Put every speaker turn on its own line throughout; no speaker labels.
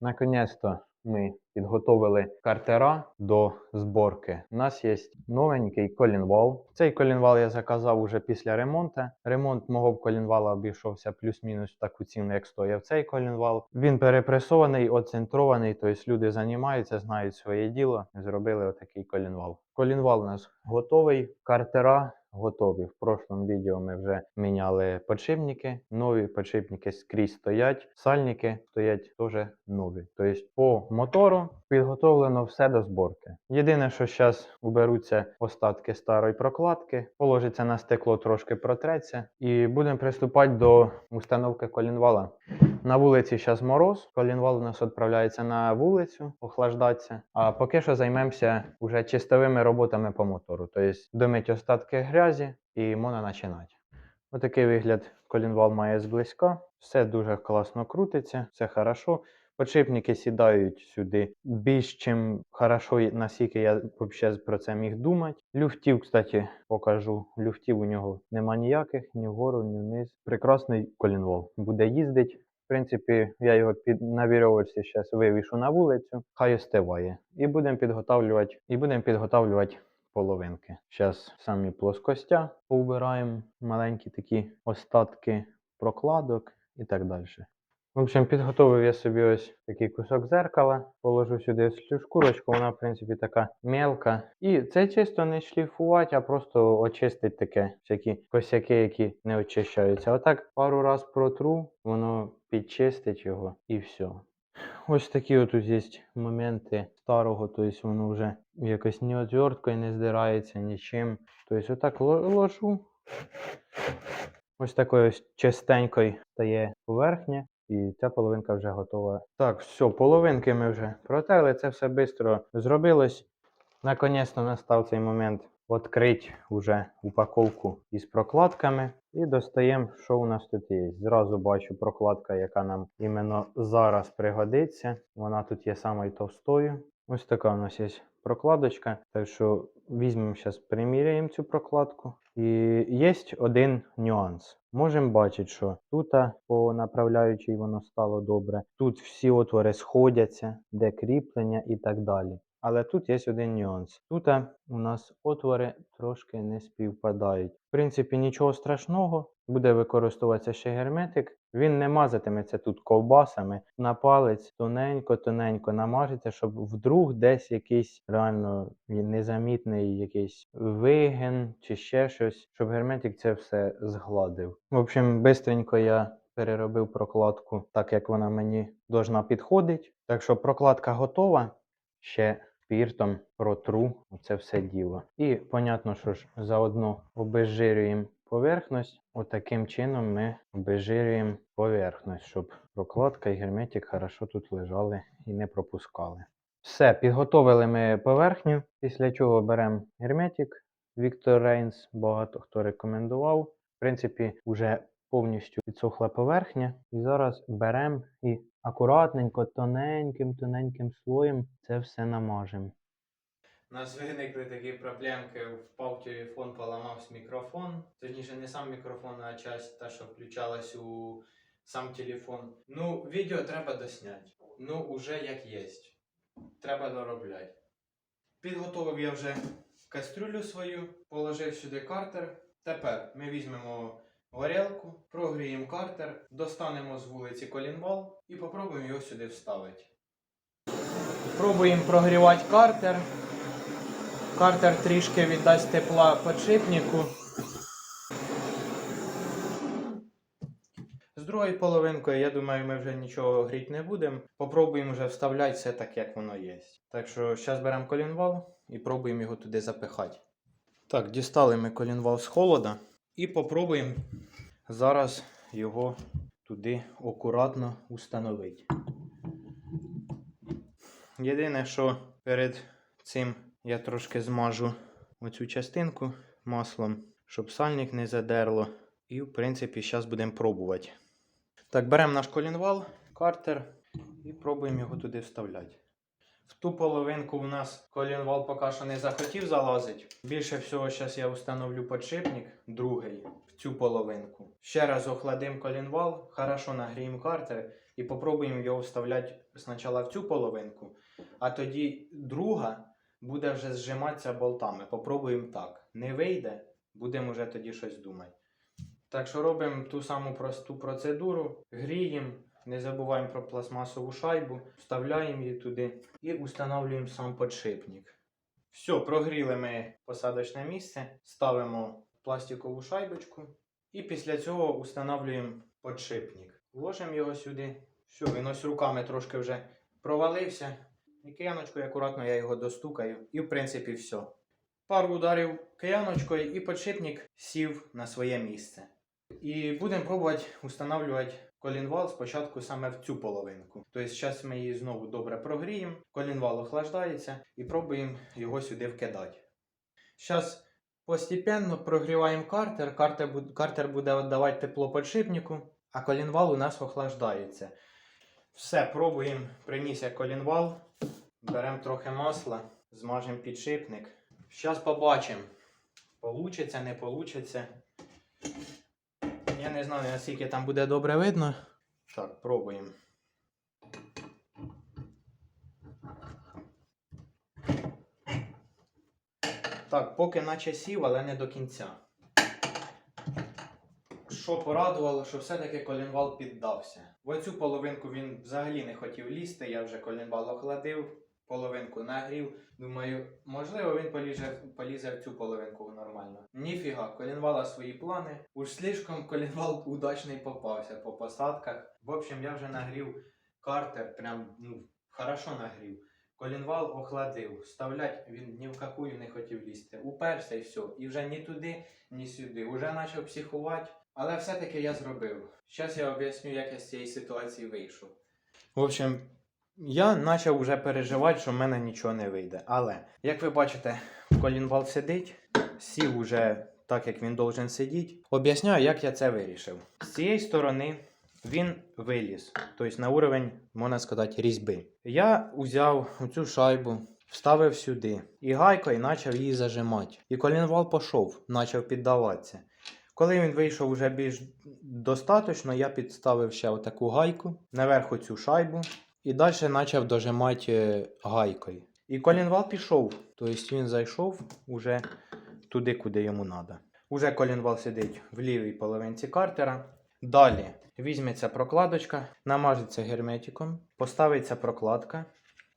Наконець-то ми підготовили картера до зборки. У нас є новенький колінвал. Цей колінвал я заказав уже після ремонту. Ремонт мого колінвала обійшовся плюс-мінус таку ціну, як стояв цей колінвал. Він перепресований, оцентрований, тобто люди займаються, знають своє діло. Зробили отакий колінвал. Колінвал у нас готовий, картера готові. В прошлому відео ми вже міняли подшипники. Нові подшипники скрізь стоять. Сальники стоять теж нові. Тобто по мотору підготовлено все до зборки. Єдине, що зараз уберуться остатки старої прокладки, положиться на стекло, трошки протреться, і будемо приступати до установки колінвала. На вулиці зараз мороз. Колінвал у нас відправляється на вулицю охлаждатися. А поки що займемося вже чистовими роботами по мотору. Тобто домить остатки грязі і можна починати. Отакий вигляд колінвал має зблизька. Все дуже класно крутиться, все хорошо. Подшипники сідають сюди більш чим хорошо, наскільки я взагалі про це міг думати. Люфтів, кстати, покажу. Люфтів у нього нема ніяких, ні вгору, ні вниз. Прекрасний колінвал. Буде їздить. В принципі, я його під на вірьовочці зараз вивішу на вулицю, хай остиває. І будемо підготавлювати, і будемо підготавлювати половинки. Зараз самі плоскостя поубираємо, маленькі такі остатки прокладок і так далі. В общем, підготовив я собі ось такий кусок зеркала, положу сюди цю шкурочку, вона, в принципі, така мелка. І це чисто не шліфувати, а просто очистить таке, всякі косяки, які не очищаються. Отак пару раз протру, воно підчистить його і все. Ось такі от тут є моменти старого, тобто воно вже якось ні отверткою не здирається, нічим. Тобто отак ло- ложу. Ось такою ось чистенькою стає поверхня. І ця половинка вже готова. Так, все, половинки ми вже протерли, це все швидко зробилось. Наконець-то настав цей момент відкрити вже упаковку із прокладками. І достаємо, що у нас тут є. Зразу бачу прокладка, яка нам іменно зараз пригодиться. Вона тут є самою товстою. Ось така у нас є прокладочка. Так що візьмемо зараз, приміряємо цю прокладку. І є один нюанс. Можемо бачити, що тут по направляючій воно стало добре. Тут всі отвори сходяться, де кріплення і так далі. Але тут є один нюанс. Тут у нас отвори трошки не співпадають. В принципі, нічого страшного, буде використовуватися ще герметик. Він не мазатиметься тут ковбасами. На палець тоненько-тоненько намажеться, щоб вдруг десь якийсь реально незамітний якийсь вигин чи ще щось, щоб герметик це все згладив. В общем, бистренько я переробив прокладку так, як вона мені должна підходить. Так що прокладка готова. Ще спіртом протру це все діло. І понятно, що ж заодно обезжирюємо поверхність. Отаким чином ми обезжирюємо поверхність, щоб прокладка і герметик хорошо тут лежали і не пропускали. Все, підготовили ми поверхню, після чого беремо герметик. Віктор Рейнс багато хто рекомендував. В принципі, вже повністю підсохла поверхня. І зараз беремо і акуратненько, тоненьким, тоненьким слоєм це все намажемо.
У нас виникли такі проблемки, впав телефон, поламався мікрофон. Точніше, не сам мікрофон, а часть та, що включалась у сам телефон. Ну, відео треба досняти. Ну, уже як є. Треба доробляти. Підготовив я вже кастрюлю свою, положив сюди картер. Тепер ми візьмемо горілку, прогріємо картер, достанемо з вулиці колінвал і попробуємо його сюди вставити. Пробуємо прогрівати картер. Картер трішки віддасть тепла подшипнику. З другою половинкою, я думаю, ми вже нічого гріти не будемо. Попробуємо вже вставляти все так, як воно є. Так що зараз беремо колінвал і пробуємо його туди запихати. Так, дістали ми колінвал з холода і попробуємо зараз його туди акуратно установити. Єдине, що перед цим я трошки змажу оцю частинку маслом, щоб сальник не задерло. І, в принципі, зараз будемо пробувати. Так, беремо наш колінвал, картер і пробуємо його туди вставляти. В ту половинку у нас колінвал поки що не захотів залазити. Більше всього, зараз я встановлю подшипник, другий, в цю половинку. Ще раз охладимо колінвал, хорошо нагріємо картер і попробуємо його вставляти спочатку в цю половинку, а тоді друга буде вже зжиматися болтами. Попробуємо так. Не вийде, будемо вже тоді щось думати. Так що робимо ту саму просту процедуру, гріємо, не забуваємо про пластмасову шайбу, вставляємо її туди і встановлюємо сам подшипник. Все, прогріли ми посадочне місце, ставимо пластикову шайбочку і після цього встановлюємо подшипник. Ложимо його сюди. Все, він ось руками трошки вже провалився. І кияночкою акуратно я його достукаю. І в принципі все. Пару ударів кияночкою і подшипник сів на своє місце. І будемо пробувати встановлювати колінвал спочатку саме в цю половинку. Тобто зараз ми її знову добре прогріємо, колінвал охлаждається і пробуємо його сюди вкидати. Зараз постепенно прогріваємо картер, картер, бу- картер буде віддавати тепло подшипнику, а колінвал у нас охлаждається. Все, пробуємо. Приніс я колінвал, беремо трохи масла, змажемо підшипник. Зараз побачимо, получиться, не получиться. Я не знаю, наскільки там буде добре видно. Так, пробуємо. Так, поки наче сів, але не до кінця. Що порадувало, що все-таки колінвал піддався. В оцю половинку він взагалі не хотів лізти, я вже колінвал охладив, половинку нагрів. Думаю, можливо, він полізе, полізе в цю половинку нормально. Ніфіга, колінвала свої плани. Уж слишком колінвал удачний попався по посадках. В общем, я вже нагрів картер, прям ну, хорошо нагрів. Колінвал охладив. Вставлять він ні в какую не хотів лізти. Уперся і все. І вже ні туди, ні сюди. Уже почав психувати. Але все-таки я зробив. Зараз я об'ясню, як я з цієї ситуації вийшов. В общем, я почав вже переживати, що в мене нічого не вийде. Але, як ви бачите, колінвал сидить, сів уже так, як він должен сидіти. Об'ясняю, як я це вирішив. З цієї сторони він виліз, тобто на уровень, можна сказати, різьби. Я взяв цю шайбу, вставив сюди і гайкою почав її зажимати. І колінвал пішов, почав піддаватися. Коли він вийшов вже більш достатньо, я підставив ще отаку гайку, наверху цю шайбу і далі почав дожимати е, гайкою. І колінвал пішов, тобто він зайшов уже туди, куди йому треба. Уже колінвал сидить в лівій половинці картера. Далі візьметься прокладочка, намажеться герметиком, поставиться прокладка.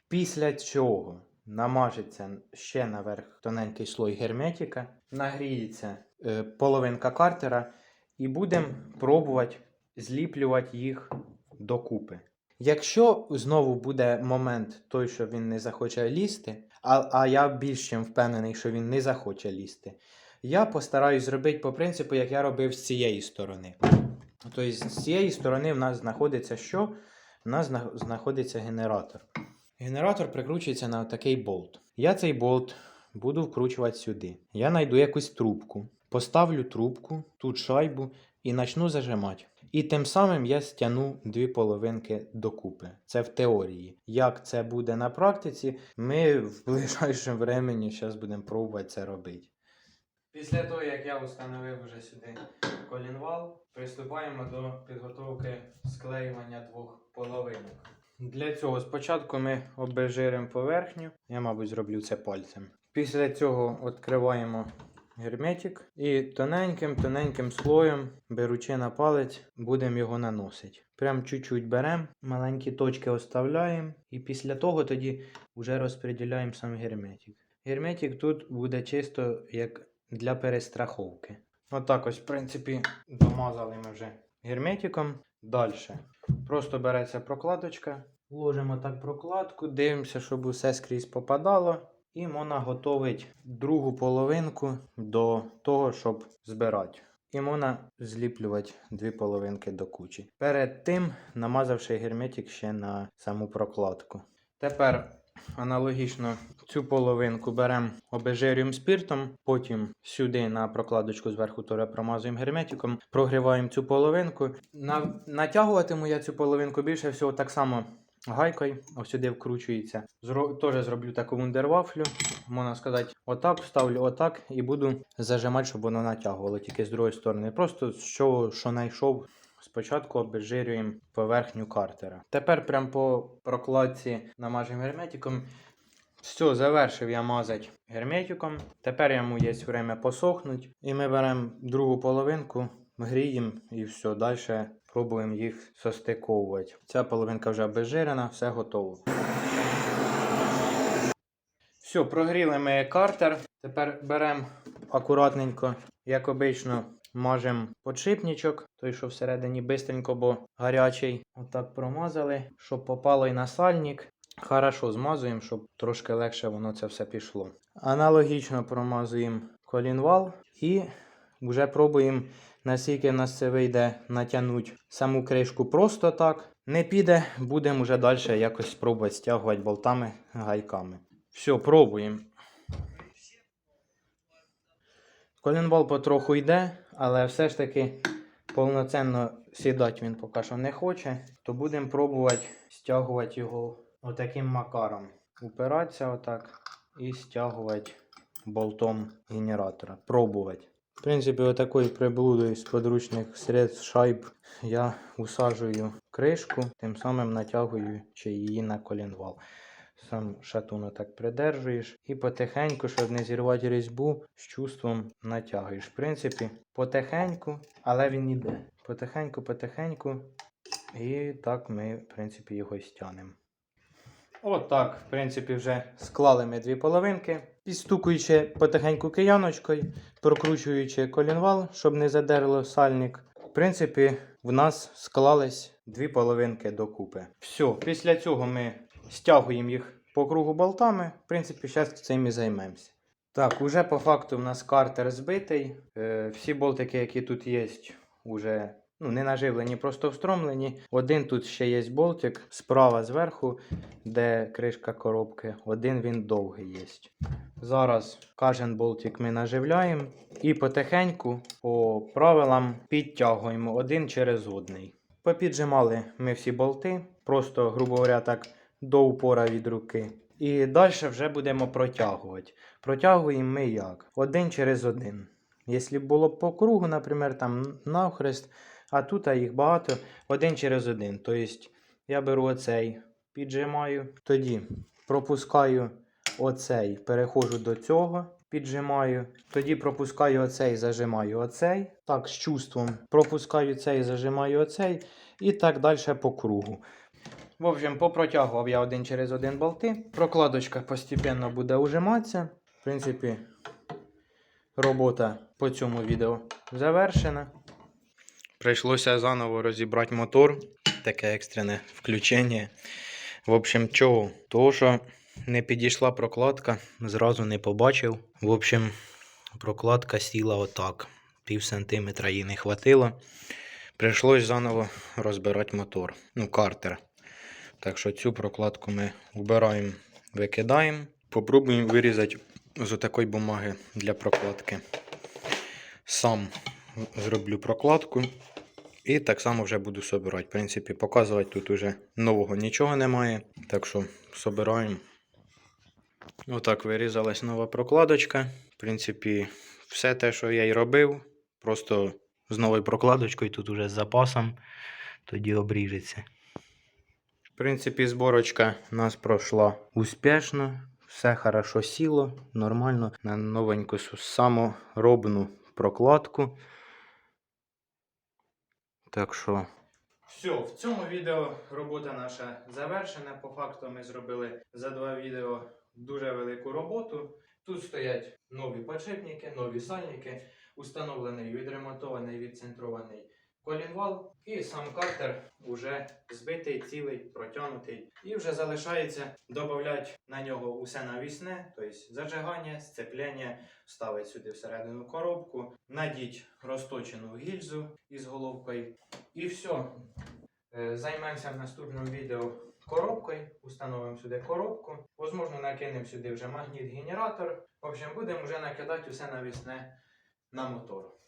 Після цього намажеться ще наверх тоненький слой герметика, нагріється е, половинка картера і будемо пробувати зліплювати їх докупи. Якщо знову буде момент той, що він не захоче лізти, а, а я більш чим впевнений, що він не захоче лізти, я постараюсь зробити по принципу, як я робив з цієї сторони. Тобто з цієї сторони в нас знаходиться що? У нас знаходиться генератор. Генератор прикручується на такий болт. Я цей болт буду вкручувати сюди. Я знайду якусь трубку, поставлю трубку, тут шайбу і почну зажимати. І тим самим я стягну дві половинки докупи. Це в теорії. Як це буде на практиці, ми в ближайшому времені зараз будемо пробувати це робити. Після того, як я встановив вже сюди колінвал, приступаємо до підготовки склеювання двох половинок. Для цього спочатку ми обезжиримо поверхню. Я, мабуть, зроблю це пальцем. Після цього відкриваємо герметик і тоненьким-тоненьким слоєм, беручи на палець, будемо його наносити. Прям чуть-чуть беремо, маленькі точки оставляємо, і після того тоді вже розподіляємо сам герметик. Герметик тут буде чисто як для перестраховки. Отак ось, в принципі, домазали ми вже герметиком. Далі. Просто береться прокладочка, ложимо так прокладку, дивимося, щоб усе скрізь попадало. І можна готувати другу половинку до того, щоб збирати. І можна зліплювати дві половинки до кучі. Перед тим намазавши герметик ще на саму прокладку. Тепер аналогічно цю половинку беремо обезжирюємо спиртом, потім сюди на прокладочку зверху теж промазуємо герметиком, прогріваємо цю половинку. На... Натягуватиму я цю половинку більше всього так само гайкою, ось сюди вкручується. Зро... Теж зроблю таку вундервафлю, можна сказати, отак, вставлю отак і буду зажимати, щоб воно натягувало тільки з другої сторони. Просто чого, що знайшов
спочатку обезжирюємо поверхню картера. Тепер прям по прокладці намажемо герметиком. Все, завершив я мазати герметиком. Тепер йому є время посохнуть. І ми беремо другу половинку, гріємо і все, далі пробуємо їх состиковувати. Ця половинка вже обезжирена, все готово. Все, прогріли ми картер. Тепер беремо акуратненько, як обично, мажемо подшипничок, той, що всередині бистренько, бо гарячий. Отак промазали, щоб попало і на сальник. Хорошо змазуємо, щоб трошки легше воно це все пішло. Аналогічно промазуємо колінвал і вже пробуємо, наскільки в нас це вийде натягнути саму кришку просто так. Не піде, будемо вже далі якось спробувати стягувати болтами, гайками. Все, пробуємо. Колінвал потроху йде, але все ж таки повноцінно сідати він поки що не хоче, то будемо пробувати стягувати його отаким макаром. Упиратися отак і стягувати болтом генератора. Пробувати. В принципі, отакою приблудою з подручних средств шайб я усаджую кришку, тим самим натягуючи її на колінвал. Сам шатун отак придержуєш і потихеньку, щоб не зірвати різьбу, з чувством натягуєш. В принципі, потихеньку, але він іде. Потихеньку, потихеньку. І так ми, в принципі, його і стягнемо. Отак, в принципі, вже склали ми дві половинки. Підстукуючи потихеньку кияночкою, прокручуючи колінвал, щоб не задерло сальник. В принципі, в нас склались дві половинки докупи. Все, після цього ми стягуємо їх по кругу болтами. В принципі, зараз цим і займемося. Так, уже по факту в нас картер збитий. Е, всі болтики, які тут є, вже ну, не наживлені, просто встромлені. Один тут ще є болтик справа зверху, де кришка коробки. Один він довгий є. Зараз кожен болтик ми наживляємо і потихеньку по правилам підтягуємо один через одний. Попіджимали ми всі болти, просто, грубо говоря, так до упора від руки. І далі вже будемо протягувати. Протягуємо ми як? Один через один. Якщо б було по кругу, наприклад, там навхрест, а тут а їх багато, один через один. Тобто я беру оцей, піджимаю, тоді пропускаю оцей, переходжу до цього, піджимаю, тоді пропускаю оцей, зажимаю оцей. Так, з чувством пропускаю цей, зажимаю оцей, і так далі по кругу. В общем, попротягував я один через один болти. Прокладочка постепенно буде ужиматися. В принципі, робота по цьому відео завершена. Прийшлося заново розібрати мотор. Таке екстрене включення. В общем, чого? Того, що не підійшла прокладка, зразу не побачив. В общем, прокладка сіла отак. Пів сантиметра їй не хватило. Прийшлось заново розбирати мотор. Ну, картер. Так що цю прокладку ми вбираємо, викидаємо. Попробуємо вирізати з отакої бумаги для прокладки. Сам зроблю прокладку. І так само вже буду собирати. В принципі, показувати тут уже нового нічого немає. Так що собираємо. Отак вирізалась нова прокладочка. В принципі, все те, що я й робив, просто з новою прокладочкою, тут уже з запасом, тоді обріжеться. В принципі, зборочка у нас пройшла успішно. Все хорошо сіло, нормально на новеньку саморобну прокладку. Так що. Все, в цьому відео робота наша завершена. По факту ми зробили за два відео дуже велику роботу. Тут стоять нові подшипники, нові сальники, установлений, відремонтований, відцентрований колінвал, і сам картер уже збитий, цілий, протягнутий. І вже залишається додати на нього усе навісне, тобто зажигання, сцеплення, вставити сюди всередину коробку, надіть розточену гільзу із головкою. І все. Займемося в наступному відео коробкою, установимо сюди коробку. Возможно, накинемо сюди вже магніт-генератор. В общем, будемо вже накидати усе навісне на мотор.